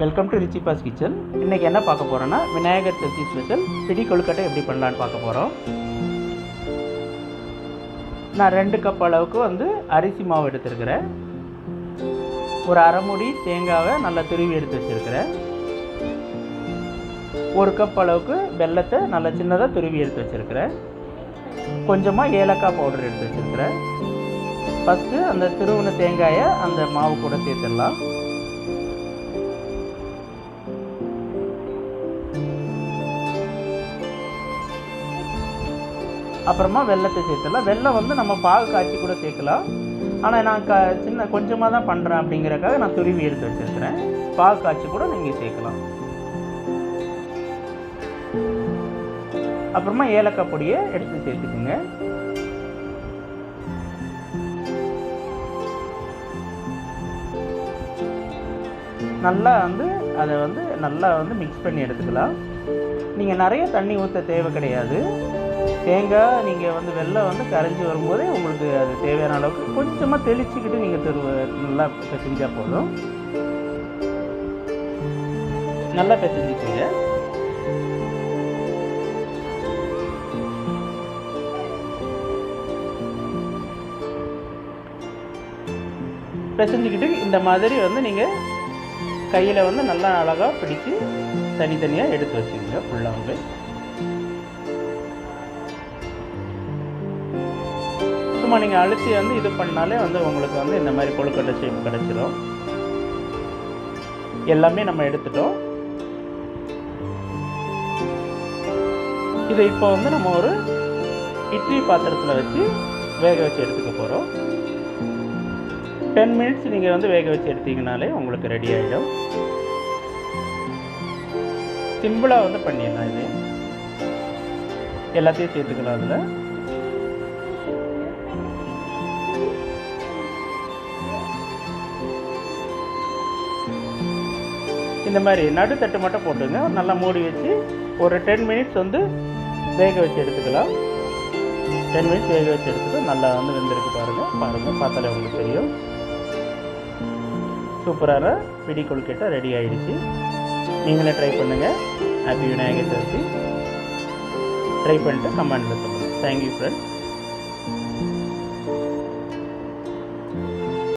Welcome to ரிச்சிபாஸ் kitchen இன்றைக்கி என்ன பார்க்க போகிறோன்னா விநாயகர் சதுர்த்தி ஸ்பெஷல் பிடி கொழுக்கட்டை எப்படி பண்ணலான்னு பார்க்க போகிறோம் நான் ரெண்டு கப் அளவுக்கு வந்து அரிசி மாவு எடுத்துருக்கிறேன். ஒரு அரைமுடி தேங்காவை நல்லா துருவி எடுத்து வச்சுருக்கிறேன். ஒரு கப் அளவுக்கு வெல்லத்தை நல்லா சின்னதாக துருவி எடுத்து வச்சுருக்கிறேன். கொஞ்சமாக ஏலக்காய் பவுடர் எடுத்து வச்சுருக்கிறேன். ஃபஸ்ட்டு அந்த துருவின தேங்காயை அந்த மாவு கூட சேர்த்துடலாம். அப்புறமா வெள்ளத்தை சேர்த்துடலாம். வெள்ளம் வந்து நம்ம பாகு காய்ச்சி கூட சேர்க்கலாம். ஆனால் நான் க சின்ன கொஞ்சமாக தான் பண்ணுறேன் அப்படிங்கிறக்காக நான் துருவி எடுத்து வச்சுருக்கிறேன். பாகு காய்ச்சி கூட நீங்கள் சேர்க்கலாம். அப்புறமா ஏலக்காய் பொடியை எடுத்து சேர்த்துக்குங்க. நல்லா வந்து அதை வந்து நல்லா வந்து மிக்ஸ் பண்ணி எடுத்துக்கலாம். நீங்கள் நிறைய தண்ணி ஊற்ற தேவை கிடையாது. தேங்காய் நீங்கள் வந்து வெள்ளம் வந்து கரைஞ்சி வரும்போதே உங்களுக்கு அது தேவையான அளவுக்கு கொஞ்சமாக தெளிச்சுக்கிட்டு நீங்கள் திருவ நல்லா பிசைஞ்சால் போதும். நல்லா பிசைஞ்சிக்கோங்க பிசைஞ்சிக்கிட்டு இந்த மாதிரி வந்து நீங்கள் கையில் வந்து நல்லா அழகாக பிடிச்சி தனித்தனியாக எடுத்து வச்சுக்கோங்க ஃபுல்லாக சும்மா நீங்கள் அழுத்தி வந்து இது பண்ணாலே வந்து உங்களுக்கு வந்து இந்த மாதிரி கொழுக்கட்டை ஷேப் கிடச்சிரும். எல்லாமே நம்ம எடுத்துட்டோம். இதை இப்போ வந்து நம்ம ஒரு இட்லி பாத்திரத்தில் வச்சு வேக வச்சு எடுத்துக்க போகிறோம் டென் மினிட்ஸ் நீங்கள் வந்து வேக வச்சு எடுத்தீங்கனாலே உங்களுக்கு ரெடி ஆகிடும் சிம்பிளாக வந்து பண்ணிடலாம் இது. எல்லாத்தையும் சேர்த்துக்கலாம் அதில். இந்த மாதிரி நடுத்தட்டு மட்டும் போட்டுங்க. நல்லா மூடி வச்சு ஒரு டென் மினிட்ஸ் வந்து வேக வச்சு எடுத்துக்கலாம். டென் மினிட்ஸ் வேக வச்சு எடுத்துட்டு நல்லா வந்து வெந்திருக்கு பாருங்கள் பாருங்கள் பார்த்தாலே உங்களுக்கு தெரியும். சூப்பரான பிடி கொழுக்கட்டை ரெடி ஆகிடுச்சு நீங்களே ட்ரை பண்ணுங்கள் ஹாப்பி விநாயகர் சதுர்த்தி ட்ரை பண்ணிட்டு கமெண்ட்டில் சொல்லுங்கள் தேங்க்யூ ஃப்ரெண்ட்ஸ்